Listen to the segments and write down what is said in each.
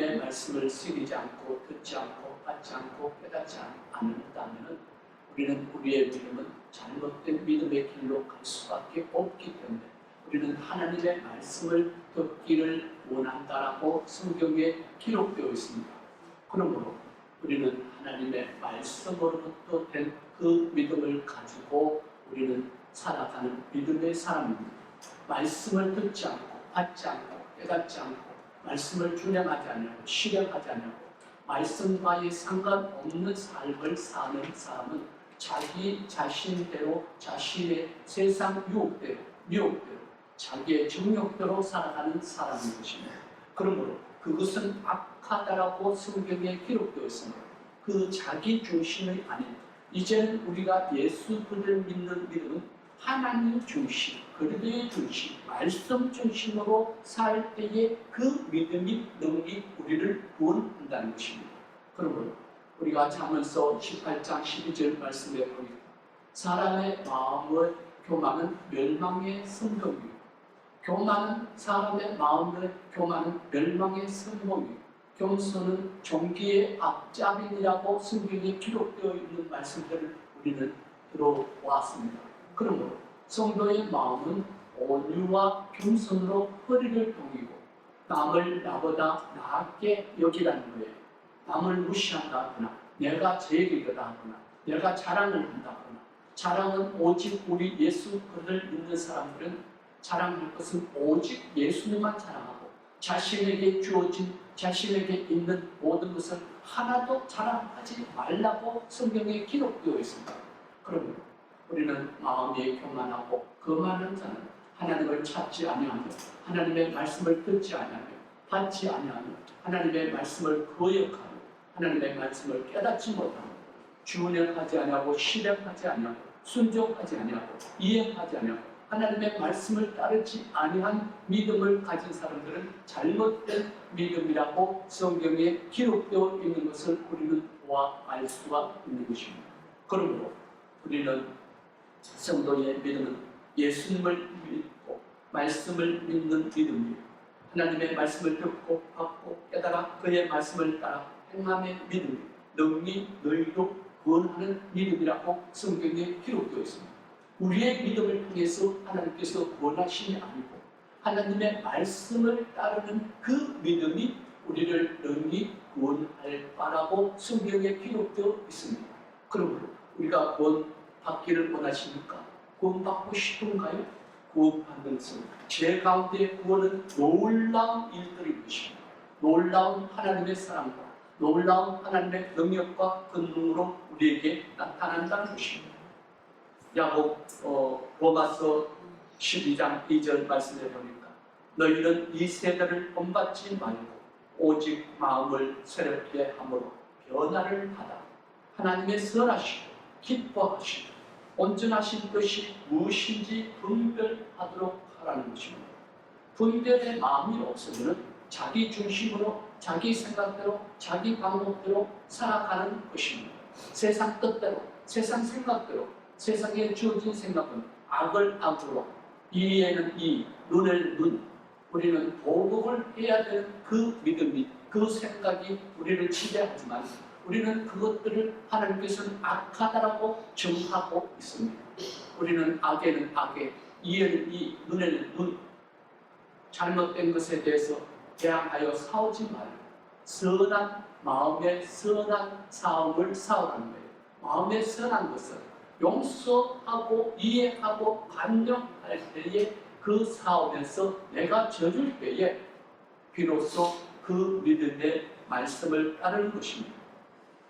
하나님의 말씀을 새기지 않고 듣지 않고 받지 않고 깨닫지 않는다면 우리는 우리의 믿음은 잘못된 믿음의 길로 갈 수밖에 없기 때문에 우리는 하나님의 말씀을 듣기를 원한다라고 성경에 기록되어 있습니다. 그러므로 우리는 하나님의 말씀으로부터 된 그 믿음을 가지고 우리는 살아가는 믿음의 사람입니다. 말씀을 듣지 않고 받지 않고 깨닫지 않고 말씀을 준행하지 않냐고 실행하지 않냐고 말씀과의 상관없는 삶을 사는 사람은 자기 자신대로 자신의 세상 유혹대로 미혹대로 자기의 정욕대로 살아가는 사람인 것입니다. 그러므로 그것은 악하다라고 성경에 기록되어 있습니다. 그 자기 중심이 아닌 이제는 우리가 예수 그를 믿는 믿음은 하나님 중심, 그리스도의 중심, 말씀 중심으로 살 때에 그 믿음이 능력이 우리를 구원한다는 것입니다. 그러므로 우리가 잠언서 18장 12절 말씀에 보니까 사람의 마음의 교만은 멸망의 성공이요 교만은 사람의 마음의 교만은 멸망의 성공이요 겸손은 종기의 앞잡이라고 성경에 기록되어 있는 말씀들을 우리는 들어왔습니다. 그러므로 성도의 마음은 온유와 겸손으로 허리를 동이고 남을 나보다 나게 여기라는 거예요. 남을 무시한다거나 내가 제일이거다 하거나 내가 자랑을 한다거나 자랑은 오직 우리 예수 그를 믿는 사람들은 자랑할 것은 오직 예수님만 자랑하고 자신에게 주어진 자신에게 있는 모든 것을 하나도 자랑하지 말라고 성경에 기록되어 있습니다. 그러면 우리는 마음이 교만하고 거만한 자는 하나님을 찾지 아니하며 하나님의 말씀을 듣지 아니하며 받지 아니하며 하나님의 말씀을 거역하며 하나님의 말씀을 깨닫지 못하며 준행하지 아니하고 실행하지 아니하고 순종하지 아니하고 이행하지 아니하고 하나님의 말씀을 따르지 아니한 믿음을 가진 사람들은 잘못된 믿음이라고 성경에 기록되어 있는 것을 우리는 보아 알 수가 있는 것입니다. 그러므로 우리는 성도의 믿음은 예수님을 믿고 말씀을 믿는 믿음이요 하나님의 말씀을 듣고 받고 깨달아 그의 말씀을 따라 행함의 믿음, 능히 너희로 구원하는 믿음이라고 성경에 기록되어 있습니다. 우리의 믿음을 통해서 하나님께서 구원하심이 아니고 하나님의 말씀을 따르는 그 믿음이 우리를 능히 구원할 바라고 성경에 기록되어 있습니다. 그러므로 우리가 구원 받기를 원하십니까? 구원받고 싶은가요? 구원받는 것은 제 가운데 구원은 놀라운 일들인 것입니다. 놀라운 하나님의 사랑과 놀라운 하나님의 능력과 권능으로 우리에게 나타난다는 것입니다. 야곱 어, 로마서 12장 2절 말씀에 보니까 너희는 이 세대를 본받지 말고 오직 마음을 새롭게 함으로 변화를 받아 하나님의 선하시고 기뻐하시고 온전하신 것이 무엇인지 분별하도록 하라는 것입니다. 분별의 마음이 없으면 자기 중심으로 자기 생각대로 자기 방법대로 살아가는 것입니다. 세상 뜻대로 세상 생각대로 세상에 주어진 생각은 악을 악으로 이에는 이 눈을 눈 우리는 도덕을 해야 되는 그 믿음이 그 생각이 우리를 지배하지만 우리는 그것들을 하나님께서는 악하다라고 정하고 있습니다. 우리는 악에는 악에, 이에는 이, 눈에는 눈. 잘못된 것에 대해서 대항하여 싸우지 말고 선한 마음의 선한 싸움을 싸우라는 거예요. 마음의 선한 것은 용서하고 이해하고 간념할 때에 그 싸움에서 내가 져줄 때에 비로소 그 믿음의 말씀을 따르는 것입니다.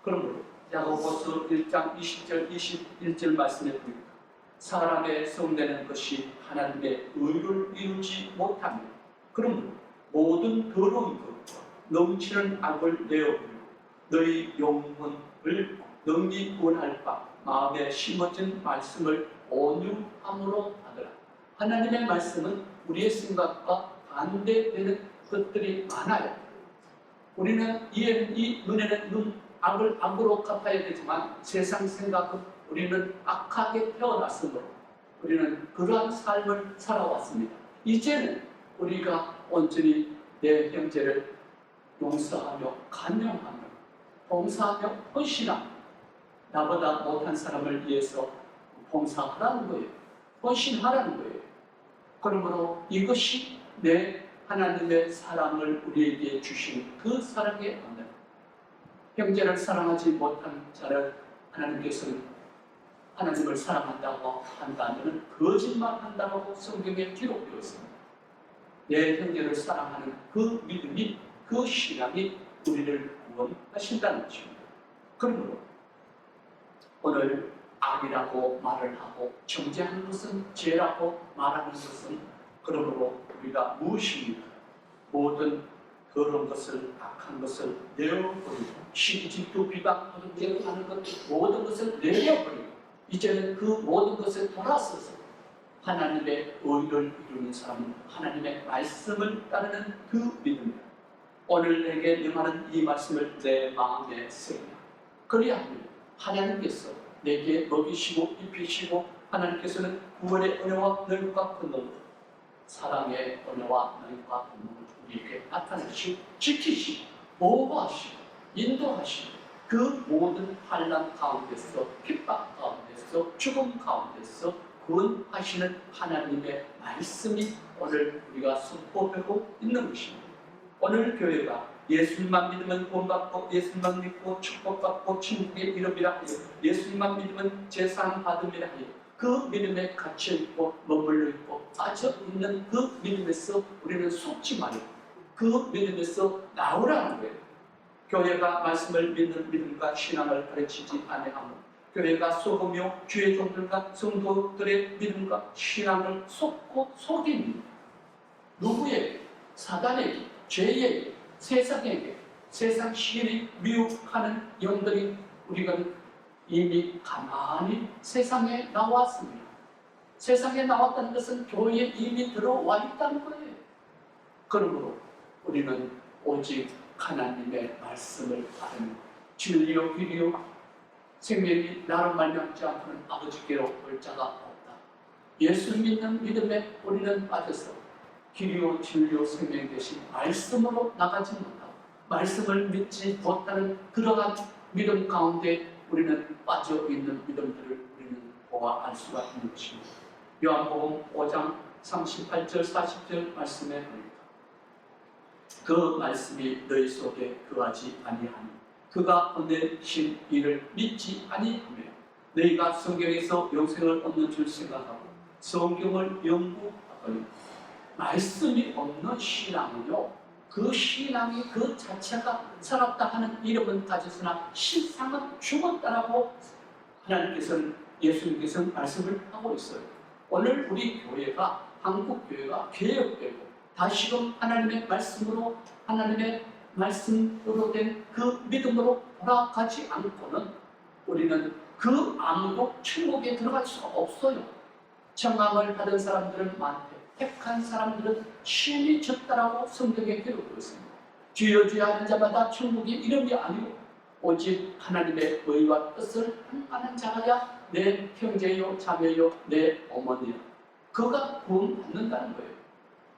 그러므로 야고보서 1장 20절 21절 말씀에 보니까 사람의 성내는 것이 하나님의 의를 이루지 못하며 그러므로 모든 더러운 것과 넘치는 악을 내어버리고 너희 영혼을 능히 구원할 바 마음에 심어진 말씀을 온유함으로 하더라. 하나님의 말씀은 우리의 생각과 반대되는 것들이 많아요. 우리는 이에는 이, 눈에는 눈, 악을 악으로 갚아야 되지만 세상 생각은 우리는 악하게 태어났으므로 우리는 그러한 삶을 살아왔습니다. 이제는 우리가 온전히 내 형제를 용서하며 간용하며 봉사하며 헌신하며 나보다 못한 사람을 위해서 봉사하라는 거예요. 헌신하라는 거예요. 그러므로 이것이 내 하나님의 사랑을 우리에게 주신 그 사랑의 언어. 형제를 사랑하지 못한 자를 하나님께서는 하나님을 사랑한다고 한다면 거짓말한다고 성경에 기록되어 있습니다. 내 형제를 사랑하는 그 믿음이 그 신앙이 우리를 구원하신다는 것입니다. 그러므로 오늘 악이라고 말을 하고 정죄하는 것은 죄라고 말하는 것은 그러므로 우리가 무엇입니까? 모든 더러운 것을 악한 것을 내어버리고 시기 질투 비방하는 죄하는 것 모든 것을 내려버리고 이제는 그 모든 것에 돌아서서 하나님의 의를 이루는 사람은 하나님의 말씀을 따르는 그 믿음 오늘 내게 능하는 이 말씀을 내 마음에 새기라. 그리하면 하나님께서 내게 먹이시고 입히시고 하나님께서는 구원의 은혜와 넓과 건너로 사랑의 은혜와 넓과 건너 로 우리에게 나타내시고 지키시고 보호하시고 인도하시고 그 모든 환란 가운데서 핍박 가운데서 죽음 가운데서 구원하시는 하나님의 말씀이 오늘 우리가 선포하고 있는 것입니다. 오늘 교회가 예수님만 믿으면 구원받고 예수님만 믿고 축복받고 천국의 이름이라 하여 예수님만 믿으면 재산 받음이라 하여 그 믿음에 갇혀 있고 머물러 있고 빠져 있는 그 믿음에서 우리는 속지 말고 그 믿음에서 나오라는 거예요. 교회가 말씀을 믿는 믿음과 신앙을 가르치지 아니하면 교회가 속으며 주의 종들과 성도들의 믿음과 신앙을 속고 속입니다. 누구에게? 사단에게, 죄에게, 세상에게, 세상 시인이 미혹하는 영들이 우리가 이미 가만히 세상에 나왔습니다. 세상에 나왔다는 것은 교회에 이미 들어와 있다는 거예요. 그러므로 우리는 오직 하나님의 말씀을 따르는 진리요 길이요 생명이 나로 말미암지 않고는 아버지께로 올 자가 없다. 예수 믿는 믿음에 우리는 빠져서 길이요 진리요 생명 대신 말씀으로 나가지 못하고 말씀을 믿지 못하는 그러한 믿음 가운데 우리는 빠져 있는 믿음들을 우리는 보아 알 수가 있는 것입니다. 요한복음 5장 38절 40절 말씀에 보니까 그 말씀이 너희 속에 거하지 아니하니 그가 보내신 이를 믿지 아니하며 너희가 성경에서 영생을 얻는 줄 생각하고 성경을 연구하거니 말씀이 없는 신앙은요 그 신앙이 그 자체가 살았다 하는 이름은 가졌으나 실상은 죽었다라고 하나님께서는 예수님께서는 말씀을 하고 있어요. 오늘 우리 교회가 한국 교회가 개혁되고 다시금 하나님의 말씀으로 하나님의 말씀으로 된 그 믿음으로 돌아가지 않고는 우리는 그 아무도 천국에 들어갈 수가 없어요. 청함을 받은 사람들은 많대. 택한 사람들은 신이 졌다라고 성경에 기록되어 있습니다. 주여 주여 하는 자마다 천국의 이름이 아니고 오직 하나님의 의와 뜻을 행하는 자가야 내 형제요 자매요 내 어머니요 그가 구원받는다는 거예요.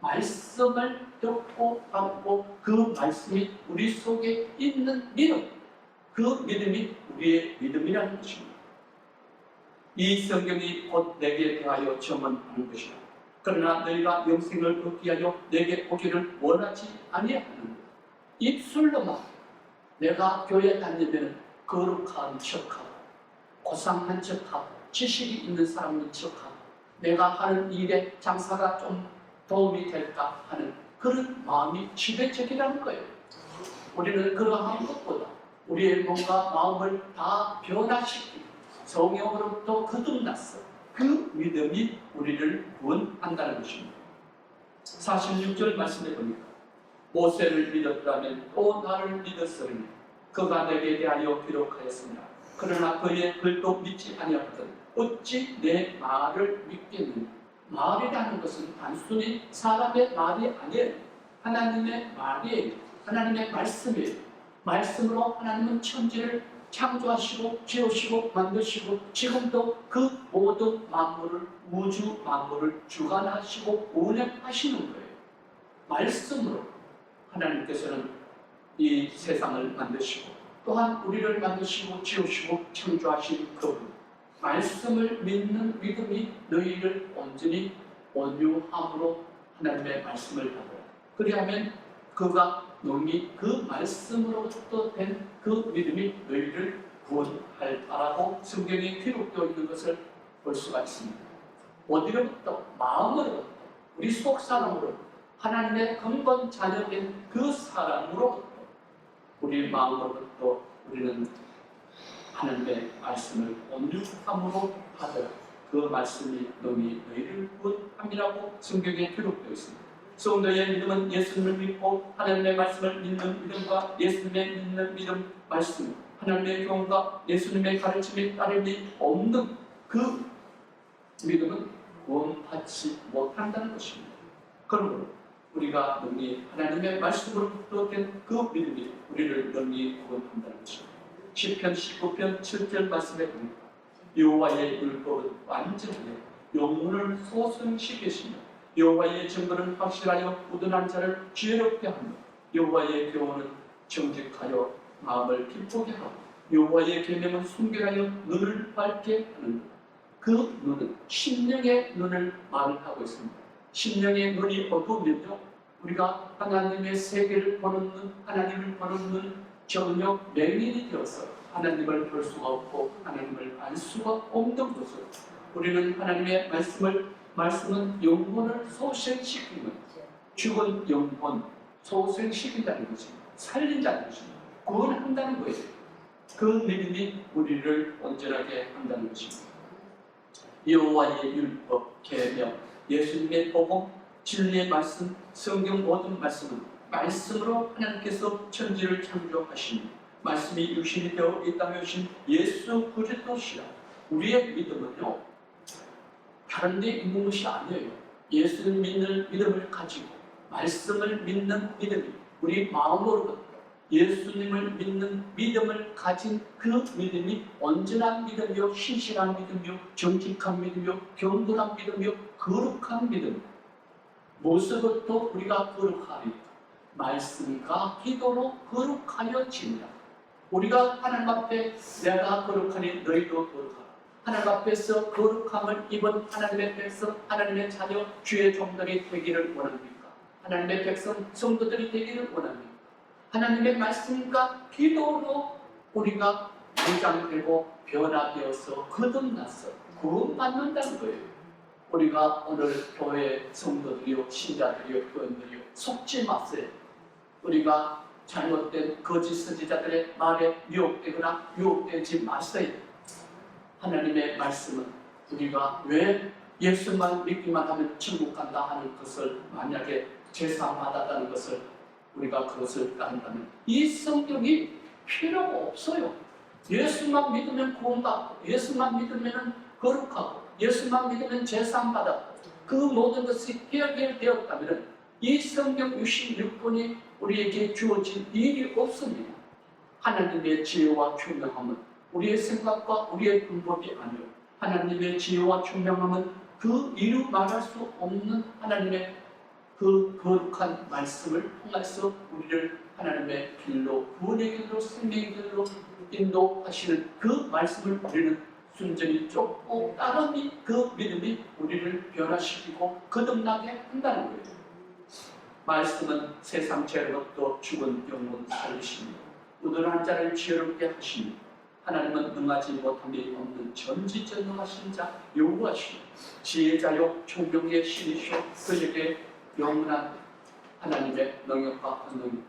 말씀을 듣고 받고 그 말씀이 우리 속에 있는 믿음 그 믿음이 우리의 믿음이라는 것입니다. 이 성경이 곧 내게 대하여 점언하는 것이다. 그러나 너희가 영생을 얻기 하여 내게 오기를 원하지 아니하는 입술로만 내가 교회 다니면 거룩한 척하고 고상한 척하고 지식이 있는 사람인 척하고 내가 하는 일에 장사가 좀 도움이 될까 하는 그런 마음이 지배적이라는 거예요. 우리는 그러한 것보다 우리의 몸과 마음을 다 변화시키고 성령으로부터 거듭났어. 그 믿음이 우리를 구원한다는 것입니다. 46절 말씀해 보니까 모세를 믿었다면 또 나를 믿었으니 그가 내게 대하여 기록하였습니다. 그러나 그의 글도 믿지 아니하거든 어찌 내 말을 믿겠느냐 말이라는 것은 단순히 사람의 말이 아니에요. 하나님의 말이에요. 하나님의 말씀이에요. 말씀으로 하나님은 천지를 창조하시고 지으시고 만드시고 지금도 그 모든 만물을 우주 만물을 주관하시고 운행하시는 거예요. 말씀으로 하나님께서는 이 세상을 만드시고 또한 우리를 만드시고 지으시고 창조하신 그분 말씀을 믿는 믿음이 너희를 온전히 온유함으로 하나님의 말씀을 받아라. 그리하면 그가 너희 그 말씀으로부터 된그 믿음이 너희를 구원할까라고 성경에 기록되어 있는 것을 볼 수가 있습니다. 어디로부터 마음으로부터 우리 속 사람으로부터 하나님의 근본 자녀된 그 사람으로부터 우리 마음으로부터 우리는 하나님의 말씀을 온유함으로 받아 그 말씀이 너희 너희를 구원함이라고 성경에 기록되어 있습니다. 성도의 믿음은 예수님을 믿고 하나님의 말씀을 믿는 믿음과 예수님의 믿는 믿음 말씀 하나님의 교훈과 예수님의 가르침에 따름이 없는 그 믿음은 구원받지 못한다는 것입니다. 그러므로 우리가 능히 하나님의 말씀으로부터 된 그 믿음이 우리를 능히 구원한다는 것입니다. 시편 19편 7절 말씀에 보니까 여호와의 율법은 완전하여 영혼을 소성시키시며 여호와의 증거는 확실하여 우둔한 자를 지혜롭게 하며 여호와의 교훈은 정직하여 마음을 기쁘게 하고 여호와의 계명은 순결하여 눈을 밝게 하는 그 눈은 심령의 눈을 말하고 있습니다. 심령의 눈이 어두우면요 우리가 하나님의 세계를 보는 눈, 하나님을 보는 눈 전혀 맹인이 되어서 하나님을 볼 수가 없고 하나님을 알 수가 없는 것으로 우리는 하나님의 말씀을 말씀은 영혼을 소생시키는 죽은 영혼 소생시킨다는 것입니다. 살린다는 것입니다. 구원한다는 거예요. 그 믿음이 우리를 온전하게 한다는 것입니다. 여호와의 율법, 계명, 예수님의 복음, 진리의 말씀, 성경 모든 말씀은 말씀으로 하나님께서 천지를 창조하신 말씀이 육신이 되어 이 땅에 오신 예수 그리스도시라. 우리의 믿음은요 다른 데 있는 것이 아니에요. 예수를 믿는 믿음을 가지고 말씀을 믿는 믿음이 우리 마음으로부터 예수님을 믿는 믿음을 가진 그 믿음이 온전한 믿음이요 신실한 믿음이요 정직한 믿음이요 경건한 믿음이요 거룩한 믿음 무엇으로부터 우리가 거룩하리까 말씀과 기도로 거룩하여 지니라 우리가 하나님 앞에 내가 거룩하니 너희도 거룩하라 하나님 앞에서 거룩함을 입은 하나님의 백성 하나님의 자녀 주의 종들이 되기를 원합니까 하나님의 백성 성도들이 되기를 원합니까 하나님의 말씀과 기도로 우리가 무장되고 변화되어서 거듭나서 구원받는다는 거예요. 우리가 오늘 교회 성도들이요, 신자들이요, 교인들이요, 속지 마세요. 우리가 잘못된 거짓 선지자들의 말에 유혹되거나 유혹되지 마세요. 하나님의 말씀은 우리가 왜 예수만 믿기만 하면 천국 간다 하는 것을 만약에 제사 받았다는 것을 우리가 그것을 따른다면 이 성경이 필요가 없어요. 예수만 믿으면 구원받고 예수만 믿으면 거룩하고 예수만 믿으면 받았고 그 모든 것이 해결되었다면 이 성경 66권이 우리에게 주어진 일이 없습니다. 하나님의 지혜와 총명함은 우리의 생각과 우리의 방법이 아니요 하나님의 지혜와 총명함은 그 이루 말할 수 없는 하나님의 그 거룩한 말씀을 통해서 우리를 하나님의 길로 구원의 길로 생명의 길로 인도하시는 그 말씀을 우리는 순전히 쫓고 따르니 그 믿음이 우리를 변화시키고 거듭나게 한다는 거예요. 말씀은 세상 죄로부터 죽은 영혼 살리십니다. 우둔한 자를 지혜롭게 하십니다. 하나님은 능하지 못함이 없는 전지전능하신 자 여호와시오 지혜자요 총명의 신이시오. 그에게 영원한 하나님의 능력과 권능이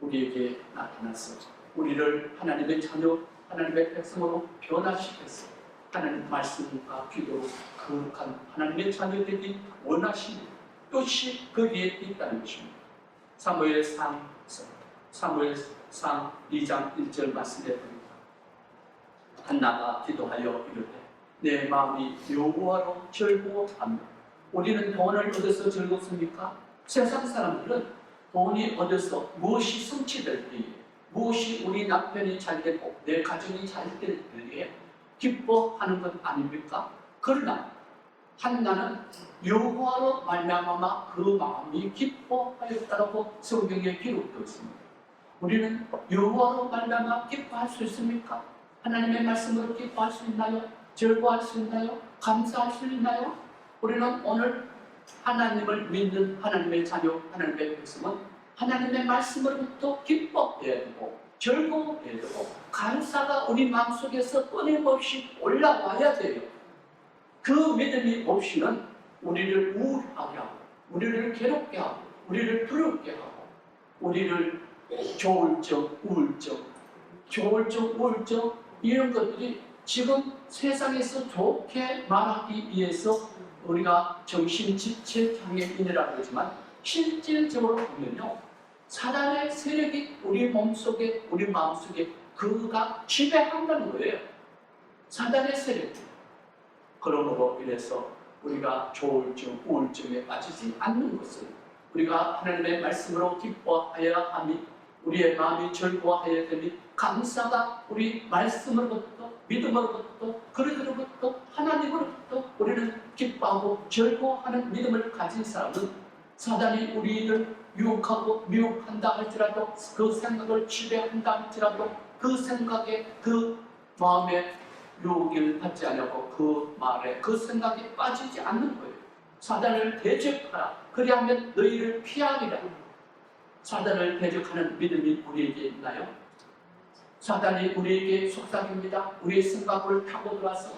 우리에게 나타나서. 우리를 하나님의 자녀, 하나님의 백성으로 변화시켜서 하나님 말씀과 기도로 거룩한 하나님의 자녀 되기 원하시는 뜻이 거기에 있다는 것입니다. 사무엘 상 사무엘 상 2장 1절 말씀에 보니까 한나가 기도하여 이르되 내 마음이 여호와로 즐거워하며 우리는 돈을 얻어서 즐겁습니까? 세상 사람들은 돈이 얻어서 무엇이 성취될 때에 무엇이 우리 남편이 잘 되고 내 가정이 잘 될 때에 기뻐하는 것 아닙니까? 그러나 한나는 여호와로 말미암아 그 마음이 기뻐하였다라고 성경에 기록되어 있습니다. 우리는 여호와로 말미암아 기뻐할 수 있습니까? 하나님의 말씀으로 기뻐할 수 있나요? 즐거워할 수 있나요? 감사할 수 있나요? 우리는 오늘 하나님을 믿는 하나님의 자녀, 하나님의 백성은 하나님의 말씀으로부터 기뻐해야 되고 즐거워해야 되고 감사가 우리 마음속에서 끊임없이 올라와야 돼요. 그 믿음이 없이는 우리를 우울하게 하고 우리를 괴롭게 하고 우리를 두렵게 하고 우리를 조울증, 우울증, 조울증, 우울증 이런 것들이 지금 세상에서 좋게 말하기 위해서 우리가 정신지체 장애인이라고 그러지만 실질적으로 보면요 사단의 세력이 우리 몸속에 우리 마음속에 그가 지배한다는 거예요. 사단의 세력 그러므로 인해서 우리가 조울증, 우울증에 빠지지 않는 것은 우리가 하나님의 말씀으로 기뻐하여야 함이 우리의 마음이 즐거워하여야 되니 감사가 우리 말씀으로부터 믿음으로부터 그리스도로부터 하나님으로부터 우리는 기뻐하고 즐거워하는 믿음을 가진 사람은 사단이 우리를 유혹하고 미혹한다 할지라도 그 생각을 지배한다 할지라도 그 생각에 그 마음에 유혹을 받지 않고 그 말에 그 생각에 빠지지 않는 거예요. 사단을 대적하라. 그리하면 너희를 피하리라. 사단을 대적하는 믿음이 우리에게 있나요? 사단이 우리에게 속삭입니다. 우리의 생각을 타고 들어와서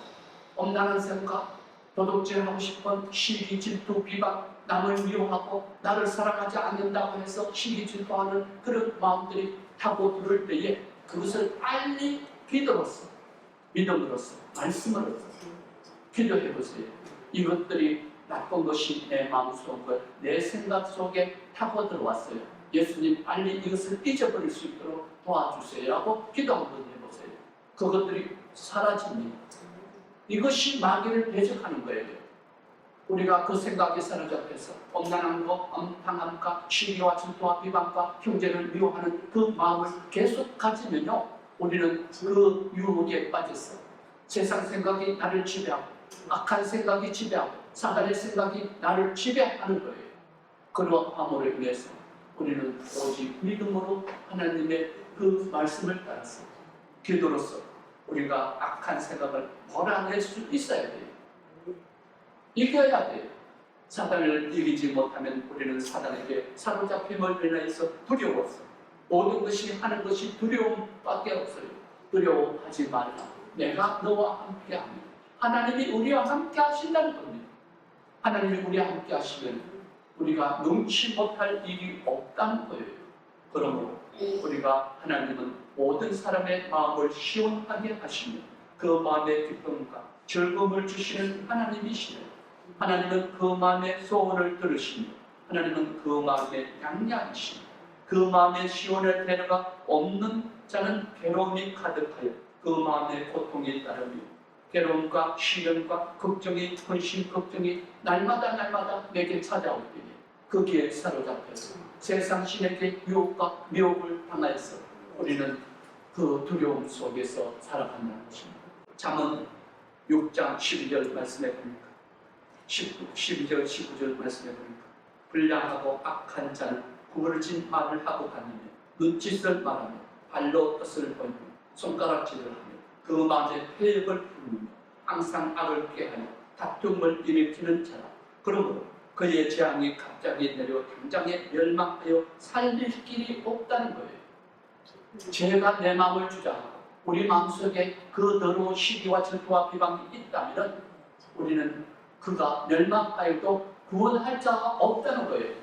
엄난한 생각, 도둑질하고 싶은 시기, 질투, 비방, 남을 미워하고 나를 사랑하지 않는다고 해서 시기, 질투하는 그런 마음들이 타고 들을 때에 그것을 빨리 기도로서, 믿음으로써, 말씀으로써 기도해 보세요. 이것들이 나쁜 것이 내 마음속에, 내 생각 속에 타고 들어왔어요. 예수님 빨리 이것을 잊어버릴 수 있도록 도와주세요 하고 기도 한번 해보세요. 그것들이 사라집니다. 이것이 마귀를 대적하는 거예요. 우리가 그 생각에 사로잡혀서 엄난한 것, 엄탕함과 시기와 질투와 비방과 형제를 미워하는 그 마음을 계속 가지면요. 우리는 그 유혹에 빠져서 세상 생각이 나를 지배하고 악한 생각이 지배하고 사단의 생각이 나를 지배하는 거예요. 그러함으로 인해서 우리는 오직 믿음으로 하나님의 그 말씀을 따라서 기도로서 우리가 악한 생각을 몰아낼 수 있어야 돼요. 이겨야 돼요. 사단을 이기지 못하면 우리는 사단에게 사로잡힘을 인해서 두려워서 모든 것이 하는 것이 두려움밖에 없어요. 두려워하지 말라. 내가 너와 함께 합니다. 하나님이 우리와 함께 하신다는 겁니다. 하나님이 우리와 함께 하시면 우리가 능치 못할 일이 없다는 거예요. 그러므로 우리가 하나님은 모든 사람의 마음을 시원하게 하시며 그 마음의 기쁨과 즐거움을 주시는 하나님이시며 하나님은 그 마음의 소원을 들으시며 하나님은 그 마음의 양양이시며 그 마음의 시원을 되는가 없는 자는 괴로움이 가득하여 그 마음의 고통이 따르며 괴로움과 시련과 걱정이 근심 걱정이 날마다 날마다 내게 때에 거기에 사로잡혀서 세상 신에게 유혹과 미혹을 당하여서 우리는 그 두려움 속에서 살아간다는 것입니다. 잠언 6장 12절 말씀해 보니까 12절 19절 말씀해 보니까 불량하고 악한 자는 구부러진 말을 하고 가느며 눈짓을 말하며 발로 뜻을 보이며 손가락질을 하며 그 마음에 폐역을 품으며 항상 악을 꾀하여 다툼을 일으키는 자라 그러므로 그의 재앙이 갑자기 내려 당장에 멸망하여 살릴 길이 없다는 거예요. 죄가 내 마음을 주장하고 우리 마음속에 그 더러운 시기와 질투와 비방이 있다면 우리는 그가 멸망하여도 구원할 자가 없다는 거예요.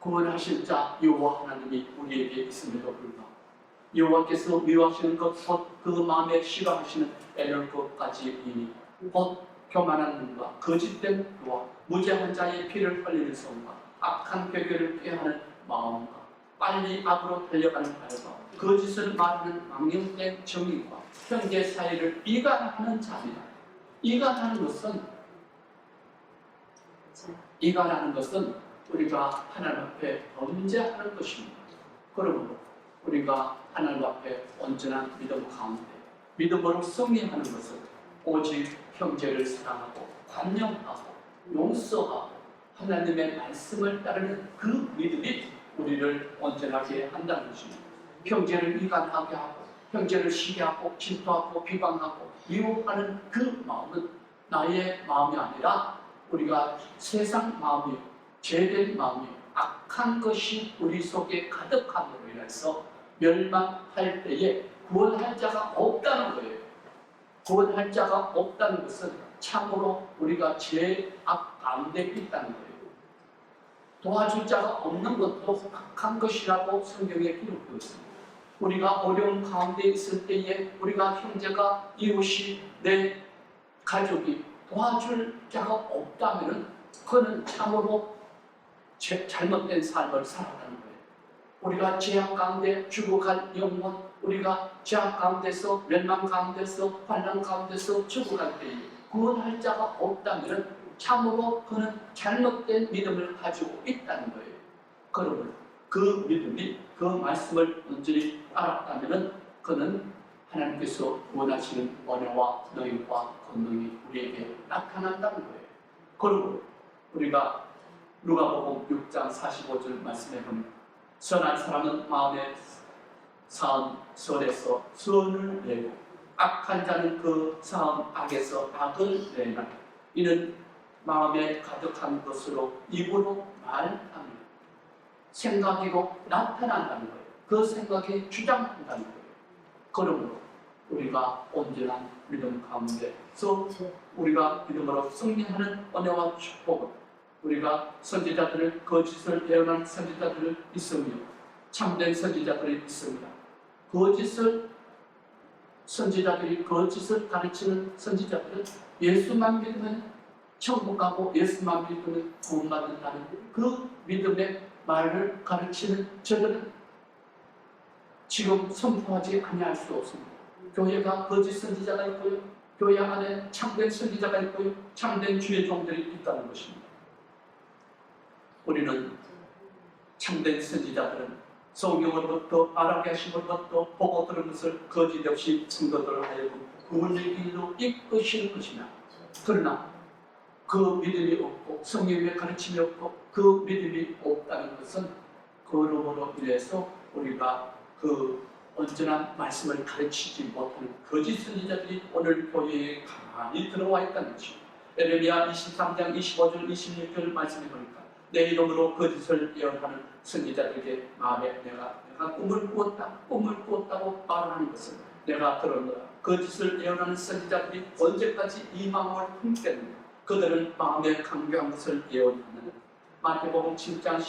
구원하실 자 여호와 하나님이 우리에게 있음에도 불구하고 여호와께서 미워하시는 것곧 그 마음에 싫어하시는 애를 것까지 이니 곧 교만한 눈과 거짓된 눈과 무죄한 자의 피를 흘리는 손과 악한 괴결을 피하는 마음과 빨리 악으로 달려가는 발과 거짓을 말하는 망령된 정의과 형제 사이를 이간하는 자입니다. 이간하는 것은 이간하는 것은 우리가 하나님 앞에 범죄하는 것입니다. 그러므로 우리가 하나님 앞에 온전한 믿음 가운데 믿음으로 승리하는 것은 오직 형제를 사랑하고 관념하고 용서하고 하나님의 말씀을 따르는 그 믿음이 우리를 온전하게 한다는 것입니다. 형제를 이간하게 하고 형제를 시기하고 질투하고 비방하고 미워하는 그 마음은 나의 마음이 아니라 우리가 세상 마음이 죄된 마음이 악한 것이 우리 속에 가득함으로 인해서 멸망할 때에 구원할 자가 없다는 거예요. 구원할 자가 없다는 것은 참으로 우리가 죄악 가운데 있다는 거예요. 도와줄 자가 없는 것도 악한 것이라고 성경에 기록되어 있습니다. 우리가 어려운 가운데 있을 때에 우리가 형제가 이웃이 내 가족이 도와줄 자가 없다면 그는 참으로 죄- 잘못된 삶을 살아가는 거예요. 우리가 죄악 가운데 죽어갈 영혼, 우리가 죄악 가운데서 멸망 가운데서 환란 가운데서 죽어갈 때에 구원할 자가 없다면 참으로 그는 잘못된 믿음을 가지고 있다는 거예요. 그러면 그 믿음이 그 말씀을 온전히 알았다면 그는 하나님께서 원하시는 언어와 너희와 권능이 우리에게 나타난다는 거예요. 그리고 우리가 누가복음 6장 45절 말씀해 보면 선한 사람은 마음에 사은 선에서 선을 내고 악한 자는 그 사은 악에서 악을 내나 이는 마음에 가득한 것으로 입으로 말하는 생각이고 나타난다는 거예요. 그 생각이 주장한다는 거예요. 그러므로 우리가 온전한 믿음 가운데서 우리가 믿음으로 승리하는 은혜와 축복을 우리가 선지자들을 거짓을 대언한 선지자들을 있으며 참된 선지자들이 있습니다. 거짓을 선지자들이 거짓을 가르치는 선지자들은 예수만 믿으면 천국 가고 예수만 믿으면 구원받는다는 그 믿음의 말을 가르치는 저들은 지금 선포하지 아니할 수 없습니다. 교회가 거짓 선지자가 있고요. 교회 안에 참된 선지자가 있고요. 참된 주의 종들이 있다는 것입니다. 우리는 참된 선지자들은 성경으로부터 말하게 하심으로부터 보고 들은 것을 거짓 없이 증거들을 하여금 구원의 길로 이끄시는 것이나 그러나 그 믿음이 없고 성령의 가르침이 없고 그 믿음이 없다는 것은 그러므로 인해서 우리가 그 온전한 말씀을 가르치지 못하는 거짓 선지자들이 오늘 교회에 가만히 들어와 있다는 것입니다. 에레미야 23장 25절 26절 말씀해 보니까 내 이름으로 거짓을 예언하는 선지자들에게 마음에 내가 내가 꿈을 꾸었다 꿈을 꾸었다고 말하는 것은 내가 들었노라. 거짓을 예언하는 선지자들이 언제까지 이 마음을 품겠느냐? 그들은 마음에 강교한 것을 예언하는 마태복음 7장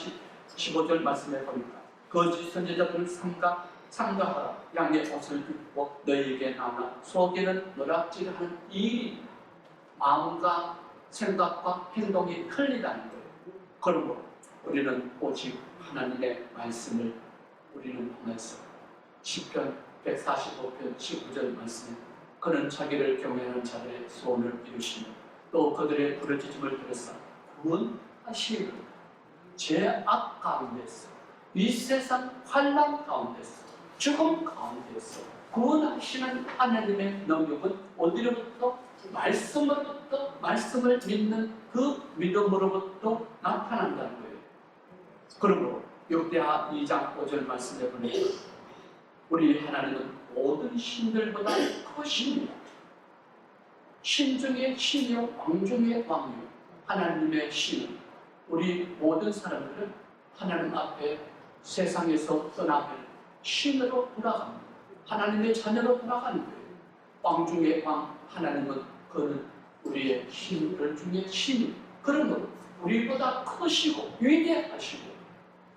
15절 말씀해 보니까 거짓 선지자들은 삼가 삼가하라. 양의 옷을 입고 너희에게 나나? 속에는 노락질하는 일이 마음과 생각과 행동이 틀리다는 거예요. 그러므로 우리는 오직 하나님의 말씀을 우리는 통해서 시편 145편 19절 말씀에 그는 자기를 경외하는 자들의 소원을 이루시며 또 그들의 부르짖음을 들으사 구원하시는 죄악 가운데서 이 세상 환란 가운데서 죽음 가운데서 구원하시는 하나님의 능력은 어디로부터 말씀으로부터 말씀을 믿는 그 믿음으로부터 나타난다는 거예요. 그러므로 역대하 2장 5절 말씀해 보니까 우리 하나님은 모든 신들보다 크십니다. 신 중에 신이요 왕 중에 왕이요 하나님의 신은 우리 모든 사람들은 하나님 앞에 세상에서 떠나면 신으로 돌아갑니다. 하나님의 자녀로 돌아가는 거예요. 왕 중에 왕 하나님은 그는 우리의 신들 중에 신이 그러므로 우리보다 크시고 위대하시고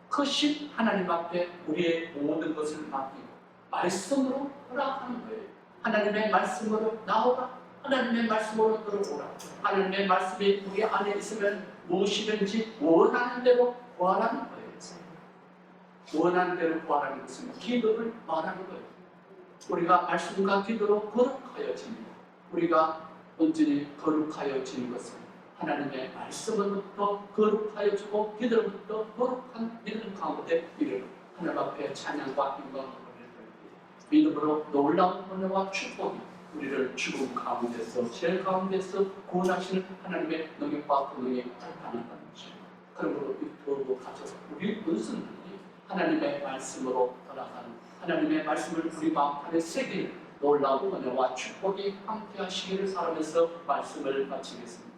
크신 하나님 앞에 우리의 모든 것을 맡기고 말씀으로 돌아가는 거예요. 하나님의 말씀으로 나오라. 하나님의 말씀으로 들어오라. 하나님의 말씀이 우리 안에 있으면 무엇이든지 원하는 대로 구하라는 거예요. 원하는 대로 구하라는 것은 기도를 말하는 거예요. 우리가 말씀과 기도로 거룩하여집니다. 우리가 온전히 거룩하여지는 것은 하나님의 말씀으로부터 거룩하여지고 기도로부터 거룩한 믿음 가운데 이르러 하나님 앞에 찬양과 영광을 올릴 믿음으로 놀라운 은혜와 축복이 우리를 죽음 가운데서 죄 가운데서 구원하시는 하나님의 능력과 권능이 나타난다는 것입니다. 그러므로 이 도로 가져서 우리 은선들이 하나님의 말씀으로 돌아가는 하나님의 말씀을 우리 마음 안에 새길 놀라운 은혜와 축복이 함께 하시기를 바라면서 말씀을 마치겠습니다.